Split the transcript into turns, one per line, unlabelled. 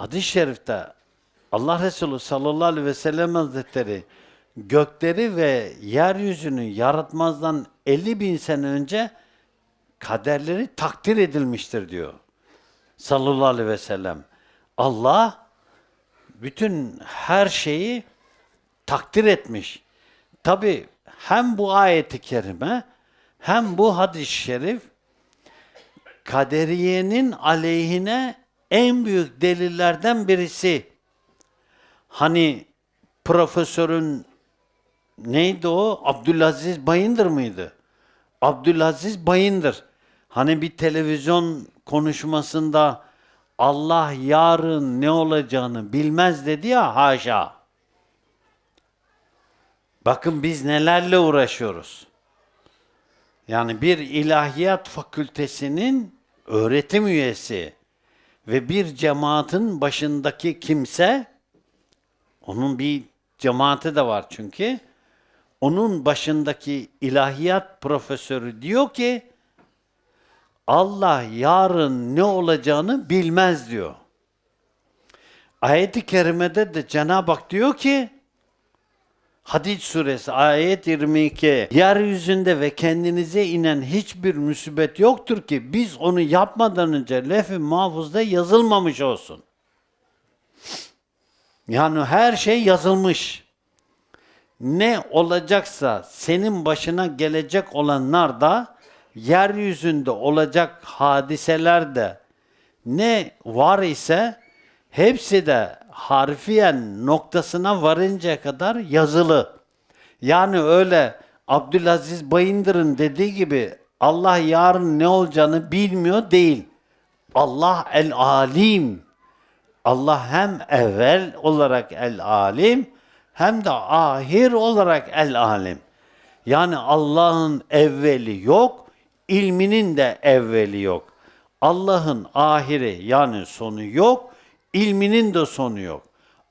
Hadis-i şerifte Allah Resulü sallallahu aleyhi ve sellem hazretleri gökleri ve yeryüzünü yaratmazdan 50 bin sene önce kaderleri takdir edilmiştir diyor. Sallallahu aleyhi ve sellem. Allah bütün her şeyi takdir etmiş. Tabi hem bu ayeti kerime hem bu hadis-i şerif kaderiyenin aleyhine en büyük delillerden birisi. Hani profesörün neydi o? Abdülaziz Bayındır mıydı? Abdülaziz Bayındır. Hani bir televizyon konuşmasında Allah yarın ne olacağını bilmez dedi ya haşa. Bakın biz nelerle uğraşıyoruz. Yani bir ilahiyat fakültesinin öğretim üyesi ve bir cemaatin başındaki kimse, onun bir cemaati de var çünkü, onun başındaki ilahiyat profesörü diyor ki, Allah yarın ne olacağını bilmez diyor. Ayet-i kerimede de Cenab-ı Hak diyor ki, Hadid suresi ayet 22. Yeryüzünde ve kendinize inen hiçbir musibet yoktur ki biz onu yapmadan önce lef-i mahfuzda yazılmamış olsun. Yani her şey yazılmış. Ne olacaksa senin başına gelecek olanlar da yeryüzünde olacak hadiseler de ne var ise hepsi de harfiyen noktasına varıncaya kadar yazılı. Yani öyle Abdülaziz Bayındır'ın dediği gibi Allah yarın ne olacağını bilmiyor değil. Allah el alim. Allah hem evvel olarak el alim hem de ahir olarak el alim. Yani Allah'ın evveli yok, ilminin de evveli yok. Allah'ın ahiri yani sonu yok, ilminin de sonu yok.